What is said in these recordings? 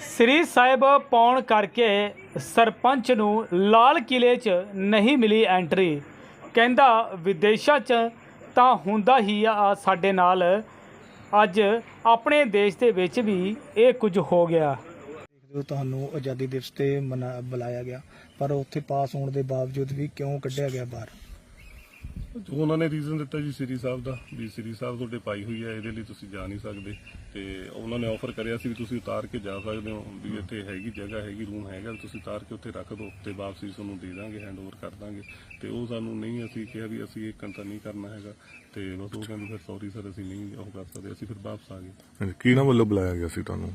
ਸ੍ਰੀ ਸਾਹਿਬ ਪਾਉਣ ਕਰਕੇ ਸਰਪੰਚ ਨੂੰ ਲਾਲ ਕਿਲੇ 'ਚ ਨਹੀਂ ਮਿਲੀ ਐਂਟਰੀ ਕਹਿੰਦਾ, ਵਿਦੇਸ਼ਾਂ 'ਚ ਤਾਂ ਹੁੰਦਾ ਹੀ ਆ ਸਾਡੇ ਨਾਲ। ਅੱਜ ਆਪਣੇ ਦੇਸ਼ ਦੇ ਵਿੱਚ ਵੀ ਇਹ ਕੁਝ ਹੋ ਗਿਆ। ਦੇਖਦੇ ਤੁਹਾਨੂੰ ਆਜ਼ਾਦੀ ਦਿਵਸ ਤੇ ਮਨਾ, ਬੁਲਾਇਆ ਗਿਆ, ਪਰ ਉੱਥੇ ਪਾਸ ਹੋਣ ਦੇ ਬਾਵਜੂਦ ਵੀ ਕਿਉਂ ਕੱਢਿਆ ਗਿਆ ਬਾਹਰ? ਉਹਨਾਂ ਨੇ ਰੀਜ਼ਨ ਦਿੱਤਾ ਜੀ ਸ੍ਰੀ ਸਾਹਿਬ ਦਾ, ਵੀ ਸ੍ਰੀ ਸਾਹਿਬ ਤੁਹਾਡੇ ਪਾਈ ਹੋਈ ਹੈ ਇਹਦੇ ਲਈ ਤੁਸੀਂ ਜਾ ਨਹੀਂ ਸਕਦੇ। ਤੇ ਉਹਨਾਂ ਨੇ ਆਫਰ ਕਰਿਆ ਸੀ ਵੀ ਤੁਸੀਂ ਉਤਾਰ ਕੇ ਜਾ ਸਕਦੇ ਹੋ, ਵੀ ਇੱਥੇ ਹੈਗੀ ਜਗ੍ਹਾ, ਹੈਗੀ ਰੂਮ ਹੈਗਾ ਤੁਸੀਂ ਉਤਾਰ ਕੇ ਉੱਥੇ ਰੱਖ ਦਿਓ, ਤੇ ਵਾਪਸੀ ਤੁਹਾਨੂੰ ਦੇ ਦਾਂਗੇ ਹੈਂਡ ਓਵਰ ਕਰ ਦਾਂਗੇ। ਤੇ ਉਹ ਸਾਨੂੰ ਨਹੀਂ, ਅਸੀਂ ਕਿਹਾ ਵੀ ਅਸੀਂ ਇਹ ਘੰਟਾ ਨਹੀਂ ਕਰਨਾ ਹੈਗਾ। ਤੇ ਬਸ ਉਹ ਕਹਿੰਦੇ, ਫਿਰ ਸੌਰੀ ਸਰ ਅਸੀਂ ਨਹੀਂ ਉਹ ਕਰ ਸਕਦੇ, ਅਸੀਂ ਫਿਰ ਵਾਪਸ ਆ ਗਏ। ਕੀ ਕਿਹਨਾਂ ਵੱਲੋਂ ਬੁਲਾਇਆ ਗਿਆ ਸੀ ਤੁਹਾਨੂੰ?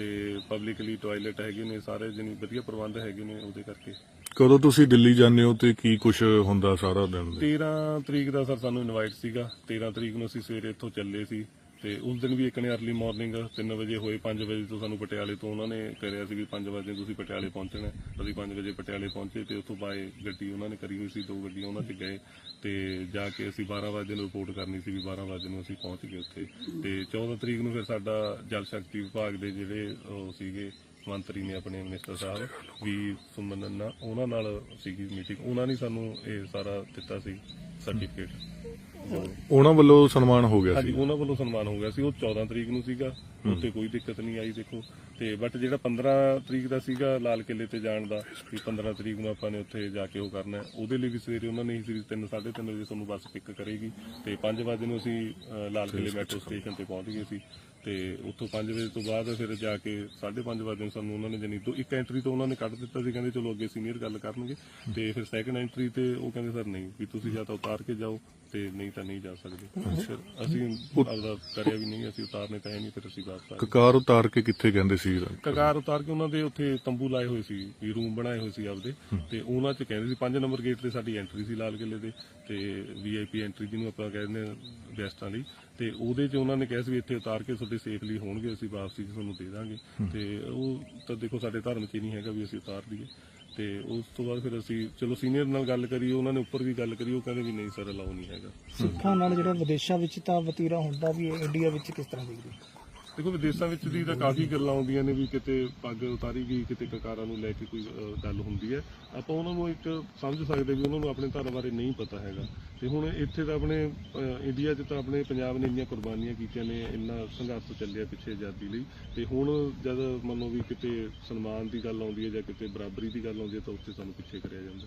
ਤੇ ਪਬਲਿਕਲੀ ਟਾਇਲਟ ਹੈਗੇ ਨੇ ਸਾਰੇ ਜਣੀ ਵਧੀਆ ਪ੍ਰਬੰਧ ਹੈਗੇ ਨੇ ਉਹਦੇ ਕਰਕੇ। ਕਦੋਂ ਤੁਸੀਂ ਦਿੱਲੀ ਜਾਂਦੇ ਹੋ ਤੇ ਕੀ ਕੁਝ ਹੁੰਦਾ ਸਾਰਾ ਦਿਨ ਦੇ? 13 ਤਰੀਕ ਦਾ ਸਰ ਸਾਨੂੰ ਇਨਵਾਈਟ ਸੀਗਾ। 13 ਤਰੀਕ ਨੂੰ ਅਸੀਂ ਸਵੇਰੇ ਇੱਥੋਂ ਚੱਲੇ ਸੀ। ਤੇ ਉਸ ਦਿਨ ਵੀ ਇੱਕ ਨੇ ਅਰਲੀ ਮਾਰਨਿੰਗ 3 ਵਜੇ ਹੋਏ 5 ਵਜੇ ਤੋਂ ਸਾਨੂੰ ਪਟਿਆਲੇ ਤੋਂ ਉਹਨਾਂ ਨੇ ਕਰਿਆ ਸੀ ਵੀ 5 ਵਜੇ ਤੁਸੀਂ ਪਟਿਆਲੇ ਪਹੁੰਚਣਾ ਹੈ। ਅਸੀਂ 5 ਵਜੇ ਪਟਿਆਲੇ ਪਹੁੰਚੇ ਤੇ ਉੱਥੋਂ ਬਾਏ ਗੱਡੀ ਉਹਨਾਂ ਨੇ ਕਰੀ ਹੋਈ ਸੀ, ਦੋ ਗੱਡੀਆਂ ਉਹਨਾਂ 'ਚ ਗਏ ਤੇ ਜਾ ਕੇ ਅਸੀਂ 12 ਵਜੇ ਨੂੰ ਰਿਪੋਰਟ ਕਰਨੀ ਸੀ ਵੀ 12 ਵਜੇ ਨੂੰ ਅਸੀਂ ਪਹੁੰਚ ਗਏ ਉੱਥੇ। ਤੇ 14 ਤਰੀਕ ਨੂੰ ਫਿਰ ਸਾਡਾ ਜਲ ਸ਼ਕਤੀ ਵਿਭਾਗ ਦੇ ਜਿਹੜੇ ਉਹ ਸੀਗੇ, ਮੰਤਰੀ ਨੇ ਆਪਣੇ ਮਿਨਿਸਟਰ ਸਾਹਿਬ ਵੀ ਸੁਮਨ ਉਹਨਾਂ ਨਾਲ ਸੀਗੀ ਮੀਟਿੰਗ ਉਹਨਾਂ ਨੇ ਸਾਨੂੰ ਇਹ ਸਾਰਾ ਦਿੱਤਾ ਸੀ ਸਰਟੀਫਿਕੇਟ ਉਹਨਾਂ ਵੱਲੋਂ ਸਨਮਾਨ ਹੋ ਗਿਆ ਹਾਂਜੀ ਸੀ। ਉਹਨਾਂ ਵੱਲੋਂ ਸਨਮਾਨ ਹੋ ਗਿਆ ਸੀ। ਉਹ 14 ਤਰੀਕ ਨੂੰ ਸੀਗਾ। ਉੱਥੇ ਕੋਈ ਦਿੱਕਤ ਨਹੀਂ ਆਈ ਦੇਖੋ। ਤੇ ਬਟ ਜਿਹੜਾ 15 ਤਰੀਕ ਦਾ ਸੀਗਾ ਲਾਲ ਕਿਲੇ ਤੇ ਜਾਣ ਦਾ ਵੀ 15 ਤਰੀਕ ਨੂੰ ਆਪਾਂ ਨੇ ਉੱਥੇ ਜਾ ਕੇ ਉਹ ਕਰਨਾ ਹੈ। ਉਹਦੇ ਲਈ ਵੀ ਸਵੇਰੇ ਉਹਨਾਂ ਨੇ ਹੀ ਸੀ 3 3:30 ਵਜੇ ਸਾਨੂੰ ਬੱਸ ਪਿਕ ਕਰੇਗੀ। ਤੇ 5 ਵਜੇ ਨੂੰ ਅਸੀਂ ਅ, ਲਾਲ ਕਿਲੇ ਮੈਟਰੋ ਸਟੇਸ਼ਨ ਤੇ ਪਹੁੰਚ ਗਏ ਸੀ। ਤੇ ਉੱਥੋਂ 5 ਵਜੇ ਤੋਂ ਬਾਅਦ ਫਿਰ ਜਾ ਕੇ 5:30 ਵਜੇ ਨੂੰ ਸਾਨੂੰ ਉਹਨਾਂ ਨੇ ਜਣੀ ਤੋਂ ਇੱਕ ਐਂਟਰੀ ਤੋਂ ਉਹਨਾਂ ਨੇ ਕੱਢ ਦਿੱਤਾ ਸੀ। ਕਹਿੰਦੇ ਚਲੋ ਅੱਗੇ ਸੀਨੀਅਰ ਗੱਲ ਕਰਨਗੇ। ਤੇ ਫਿਰ ਸੈਕੰਡ ਐਂਟਰੀ ਤੇ ਉਹ ਕਹਿੰਦੇ ਸਰ ਨਹੀਂ ਵੀ ਤੁਸੀਂ ਜਾਂ ਤਾਂ ਉਤਾਰ ਕੇ ਜਾਓ। ਤੇ ਨਹੀਂ ਤਾਂ ਨਹੀਂ ਜਾ ਸਕਦੇ। ਫਿਰ ਅਸੀਂ ਆਪਦਾ ਕਰਿਆ ਵੀ ਨਹੀਂ ਅਸੀਂ ਉਤਾਰਨੇ ਤਾਂ ਹੈ ਨਹੀਂ ਫਿਰ ਅਸੀਂ ਵਾਪਸ ਆ ਗਏ। ਕਕਾਰ ਉਤਾਰ ਕੇ ਕਿੱਥੇ ਕਹਿੰਦੇ ਸੀ? ਕਗਾਰ ਉਤਾਰ ਕੇ ਉਹਨਾਂ ਦੇ ਉੱਥੇ ਤੰਬੂ ਲਾਏ ਹੋਏ ਸੀ ਵੀ ਰੂਮ ਬਣਾਏ ਹੋਏ ਸੀ ਆਪਦੇ। ਤੇ ਉਹਨਾਂ ਚ ਕਹਿੰਦੇ ਸੀ 5 ਨੰਬਰ ਗੇਟ ਤੇ ਸਾਡੀ ਐਂਟਰੀ ਸੀ ਲਾਲ ਕਿਲੇ ਦੇ ਤੇ ਵੀਆਈਪੀ ਐਂਟਰੀ ਜਿਹਨੂੰ ਆਪਾਂ ਕਹਿੰਦੇ ਹਾਂ ਗੈਸਟਾਂ ਲਈ। ਤੇ ਉਹਦੇ ਚ ਉਹਨਾਂ ਨੇ ਕਿਹਾ ਸੀ ਵੀ ਇੱਥੇ ਉਤਾਰ ਕੇ ਤੁਹਾਡੇ ਸੇਫਲੀ ਹੋਣਗੇ ਅਸੀਂ ਵਾਪਸੀ ਚ ਤੁਹਾਨੂੰ ਦੇ ਦਾਂਗੇ। ਤੇ ਉਹ ਤਾਂ ਦੇਖੋ ਸਾਡੇ ਧਰਮ ਚ ਹੀ ਨਹੀਂ ਹੈਗਾ ਵੀ ਅਸੀਂ ਉਤਾਰ ਦਈਏ। ਤੇ ਉਸ ਤੋਂ ਬਾਅਦ ਫਿਰ ਅਸੀਂ ਚਲੋ ਸੀਨੀਅਰ ਨਾਲ ਗੱਲ ਕਰੀ ਉਹਨਾਂ ਨੇ ਉੱਪਰ ਵੀ ਗੱਲ ਕਰੀ ਉਹ ਕਹਿੰਦੇ ਵੀ ਨਹੀਂ ਸਰ ਅਲਾਉ ਨਹੀਂ ਹੈਗਾ। ਸਿੱਖਾਂ ਨਾਲ ਜਿਹੜਾ ਵਿਦੇਸ਼ਾਂ ਵਿੱਚ ਤਾਂ ਵਤੀਰਾ ਹੁੰਦਾ ਵੀ ਇੰਡੀਆ ਵਿੱਚ ਕਿਸ ਤਰ੍ਹਾਂ ਦੇਖਦੇ? ਦੇਖੋ ਵਿਦੇਸ਼ਾਂ ਵਿੱਚ ਦੀ ਤਾਂ ਕਾਫੀ ਗੱਲਾਂ ਆਉਂਦੀਆਂ ਨੇ ਵੀ ਕਿਤੇ ਪੱਗ ਉਤਾਰੀ ਗਈ ਕਿਤੇ ਕਕਾਰਾਂ ਨੂੰ ਲੈ ਕੇ ਕੋਈ ਗੱਲ ਹੁੰਦੀ ਹੈ। ਆਪਾਂ ਉਹਨਾਂ ਨੂੰ ਇੱਕ ਸਮਝ ਸਕਦੇ ਵੀ ਉਹਨਾਂ ਨੂੰ ਆਪਣੇ ਧਰਮ ਬਾਰੇ ਨਹੀਂ ਪਤਾ ਹੈਗਾ। ਤੇ ਹੁਣ ਇੱਥੇ ਤਾਂ ਆਪਣੇ ਇੰਡੀਆ 'ਚ ਤਾਂ ਆਪਣੇ ਪੰਜਾਬ ਨੇ ਇੰਨੀਆਂ ਕੁਰਬਾਨੀਆਂ ਕੀਤੀਆਂ ਨੇ ਇੰਨਾ ਸੰਘਰਸ਼ ਚੱਲਿਆ ਪਿੱਛੇ ਆਜ਼ਾਦੀ ਲਈ। ਤੇ ਹੁਣ ਜਦ ਮੰਨੋ ਵੀ ਕਿਤੇ ਸਨਮਾਨ ਦੀ ਗੱਲ ਆਉਂਦੀ ਹੈ ਜਾਂ ਕਿਤੇ ਬਰਾਬਰੀ ਦੀ ਗੱਲ ਆਉਂਦੀ ਹੈ ਤਾਂ ਉੱਥੇ ਸਾਨੂੰ ਪਿੱਛੇ ਕਰਿਆ ਜਾਂਦਾ।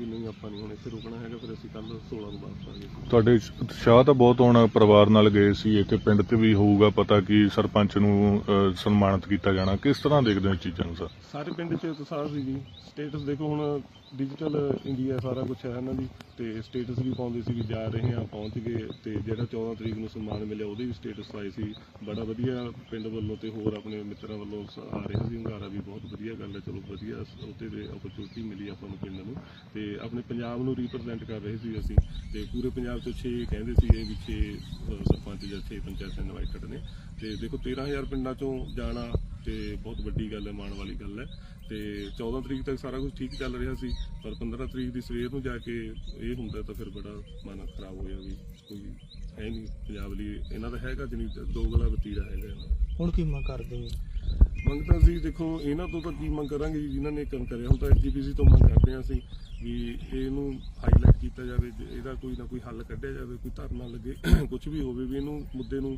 ਨਹੀਂ ਆਪਾਂ ਨਹੀਂ ਹੁਣ ਇੱਥੇ ਰੁਕਣਾ ਹੈਗਾ ਫਿਰ ਅਸੀਂ ਕੱਲ 16 ਨੂੰ ਵਾਪਸ ਆ ਗਏ ਸੀ ਤੁਹਾਡੇ ਉਤਸ਼ਾਹ ਤਾਂ ਬਹੁਤ ਹੋਣਾ ਪਰਿਵਾਰ ਨਾਲ ਗਏ ਸੀ ਇੱਥੇ ਪਿੰਡ ਤੇ ਵੀ ਹੋਊਗਾ ਪਤਾ ਕਿ ਸਰਪੰਚ ਨੂੰ ਅਹ, ਸਨਮਾਨਿਤ ਕੀਤਾ ਜਾਣਾ। ਕਿਸ ਤਰ੍ਹਾਂ ਦੇਖਦੇ ਹੋ ਇਹ ਚੀਜ਼ਾਂ ਨੂੰ ਸਰ? ਸਾਰੇ ਪਿੰਡ 'ਚ ਉਤਸ਼ਾਹ ਸੀ ਜੀ ਸਟੇਟਸ ਦੇਖੋ ਹੁਣ ਡਿਜੀਟਲ ਇੰਡੀਆ ਸਾਰਾ ਕੁਝ ਹੈ ਇਹਨਾਂ ਦੀ ਤੇ ਸਟੇਟਸ ਵੀ ਪਾਉਂਦੇ ਸੀ ਵੀ ਜਾ ਰਹੇ ਆ ਪਹੁੰਚ ਗਏ ਤੇ ਜਿਹੜਾ 14 ਤਰੀਕ ਨੂੰ ਸਨਮਾਨ ਮਿਲਿਆ ਉਹਦੇ ਵੀ ਸਟੇਟਸ ਪਾਏ ਸੀ। ਬੜਾ ਵਧੀਆ ਪਿੰਡ ਵੱਲੋਂ ਤੇ ਹੋਰ ਆਪਣੇ ਮਿੱਤਰਾਂ ਵੱਲੋਂ ਸ- ਆ ਰਿਹਾ ਸੀ, ਹੰਗਾਰਾ ਵੀ ਬਹੁਤ ਵਧੀਆ ਗੱਲ ਹੈ, ਚਲੋ ਵਧੀਆ ਸ- ਉਹਦੇ ਤੇ ਓਪਰਚੁਨਿਟੀ ਮਿਲੀ ਆਪਾਂ ਨੂੰ ਪਿੰਡ ਨੂੰ ਤੇ ਆਪਣੇ ਪੰਜਾਬ ਨੂੰ ਰਿਪਰੈਜ਼ੈਂਟ ਕਰ ਰਹੇ ਸੀ ਅਸੀਂ ਤੇ ਪੂਰੇ ਪੰਜਾਬ ਤੋਂ 6 ਕਹਿੰਦੇ ਸੀ ਇਹ ਵੀ 6 ਸਰਪੰਚ ਜਾਂ 6 ਪੰਚਾਇਤਾਂ ਇਨਵਾਈਟਡ ਨੇ ਤੇ ਦੇਖੋ 13000 ਪਿੰਡਾਂ ਚੋਂ ਜਾਣਾ ਤੇ ਬਹੁਤ ਵੱਡੀ ਗੱਲ ਹੈ ਮਾਣ ਵਾਲੀ ਗੱਲ ਹੈ। ਤੇ 14 ਤਰੀਕ ਤੱਕ ਸਾਰਾ ਕੁਝ ਠੀਕ ਚੱਲ ਰਿਹਾ ਸੀ ਪਰ 15 ਤਰੀਕ ਦੀ ਸਵੇਰ ਨੂੰ ਜਾ ਕੇ ਇਹ ਹੁੰਦਾ ਤਾਂ ਫਿਰ ਬੜਾ ਮਨ ਖਰਾਬ ਹੋਇਆ ਵੀ ਕੋਈ ਹੈ ਨਹੀਂ ਪੰਜਾਬ ਲਈ। ਇਹਨਾਂ ਦਾ ਹੈਗਾ ਜਣੀ ਦੋ ਗਲਾ ਵਤੀਰਾ ਹੈਗਾ ਇਹਨਾਂ ਦਾ। ਹੁਣ ਕੀ ਮੰਗ ਕਰਦੇ ਹੋ? ਮੰਗ ਤਾਂ ਅਸੀਂ ਦੇਖੋ ਇਹਨਾਂ ਤੋਂ ਤਾਂ ਕੀ ਮੰਗ ਕਰਾਂਗੇ ਜੀ, ਜਿਨ੍ਹਾਂ ਨੇ ਕੰਮ ਕਰਿਆ। ਹੁਣ ਤਾਂ ਐਸਜੀਪੀਸੀ ਤੋਂ ਮੰਗ ਕਰਦੇ ਹਾਂ ਅਸੀਂ ਵੀ ਇਹਨੂੰ ਹਾਈਲਾਈਟ ਕੀਤਾ ਜਾਵੇ ਜੇ ਇਹਦਾ ਕੋਈ ਨਾ ਕੋਈ ਹੱਲ ਕੱਢਿਆ ਜਾਵੇ ਕੋਈ ਧਰਨਾ ਲੱਗੇ ਕੁਝ ਵੀ ਹੋਵੇ ਵੀ ਇਹਨੂੰ ਮੁੱਦੇ ਨੂੰ